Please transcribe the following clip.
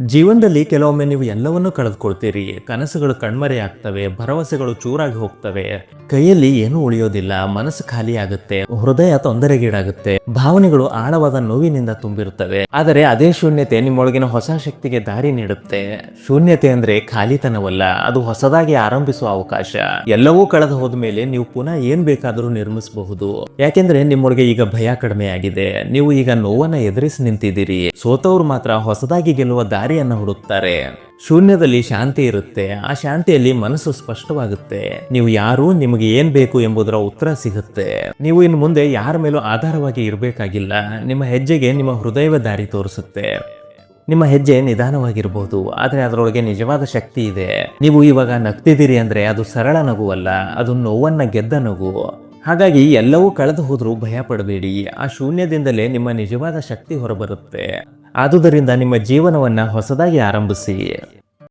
ಜೀವನದಲ್ಲಿ ಕೆಲವೊಮ್ಮೆ ನೀವು ಎಲ್ಲವನ್ನೂ ಕಳೆದುಕೊಳ್ತೀರಿ. ಕನಸುಗಳು ಕಣ್ಮರೆಯಾಗ್ತವೆ ಭರವಸೆಗಳು ಚೂರಾಗಿ ಹೋಗ್ತವೆ. ಕೈಯಲ್ಲಿ ಏನೂ ಉಳಿಯೋದಿಲ್ಲ, ಮನಸ್ಸು ಖಾಲಿ ಆಗುತ್ತೆ, ಹೃದಯ ತೊಂದರೆಗೀಡಾಗುತ್ತೆ, ಭಾವನೆಗಳು ಆಳವಾದ ನೋವಿನಿಂದ ತುಂಬಿರುತ್ತವೆ. ಆದರೆ ಅದೇ ಶೂನ್ಯತೆ ನಿಮ್ಮೊಳಗಿನ ಹೊಸ ಶಕ್ತಿಗೆ ದಾರಿ ನೀಡುತ್ತೆ. ಶೂನ್ಯತೆ ಅಂದ್ರೆ ಖಾಲಿತನವಲ್ಲ, ಅದು ಹೊಸದಾಗಿ ಆರಂಭಿಸುವ ಅವಕಾಶ. ಎಲ್ಲವೂ ಕಳೆದು ಹೋದ ಮೇಲೆ ನೀವು ಪುನಃ ಏನ್ ಬೇಕಾದರೂ ನಿರ್ಮಿಸಬಹುದು. ಯಾಕೆಂದ್ರೆ ನಿಮ್ಮೊಳಗೆ ಈಗ ಭಯ ಕಡಿಮೆ ಆಗಿದೆ ನೀವು ಈಗ ನೋವನ್ನ ಎದುರಿಸಿ ನಿಂತಿದ್ದೀರಿ. ಸೋತವ್ರು ಮಾತ್ರ ಹೊಸದಾಗಿ ಗೆಲ್ಲುವ ದಾರಿಯನ್ನ ಹುಡುಕ್ತಾರೆ. ಶೂನ್ಯದಲ್ಲಿ ಶಾಂತಿ ಇರುತ್ತೆ. ಆ ಶಾಂತಿಯಲ್ಲಿ ಮನಸ್ಸು ಸ್ಪಷ್ಟವಾಗುತ್ತೆ. ನೀವು ಯಾರು, ನಿಮಗೆ ಏನ್ ಬೇಕು ಎಂಬುದರ ಉತ್ತರ ಸಿಗುತ್ತೆ. ನೀವು ಇನ್ನು ಮುಂದೆ ಯಾರ ಮೇಲೂ ಆಧಾರವಾಗಿ ಇರಬೇಕಾಗಿಲ್ಲ. ನಿಮ್ಮ ಹೆಜ್ಜೆಗೆ ನಿಮ್ಮ ಹೃದಯವೇ ದಾರಿ ತೋರಿಸುತ್ತೆ. ನಿಮ್ಮ ಹೆಜ್ಜೆ ನಿಧಾನವಾಗಿರಬಹುದು ಆದರೆ ಅದರೊಳಗೆ ನಿಜವಾದ ಶಕ್ತಿ ಇದೆ. ನೀವು ಇವಾಗ ನಗ್ತಿದ್ದೀರಿ ಅಂದ್ರೆ ಅದು ಸರಳ ನಗುವಲ್ಲ. ಅದು ನೋವನ್ನ ಗೆದ್ದ ನಗು. ಹಾಗಾಗಿ ಎಲ್ಲವೂ ಕಳೆದು ಹೋದ್ರೂ ಭಯ ಪಡಬೇಡಿ. ಆ ಶೂನ್ಯದಿಂದಲೇ ನಿಮ್ಮ ನಿಜವಾದ ಶಕ್ತಿ ಹೊರಬರುತ್ತೆ. ಆದುದರಿಂದ ನಿಮ್ಮ ಜೀವನವನ್ನು ಹೊಸದಾಗಿ ಆರಂಭಿಸಿ.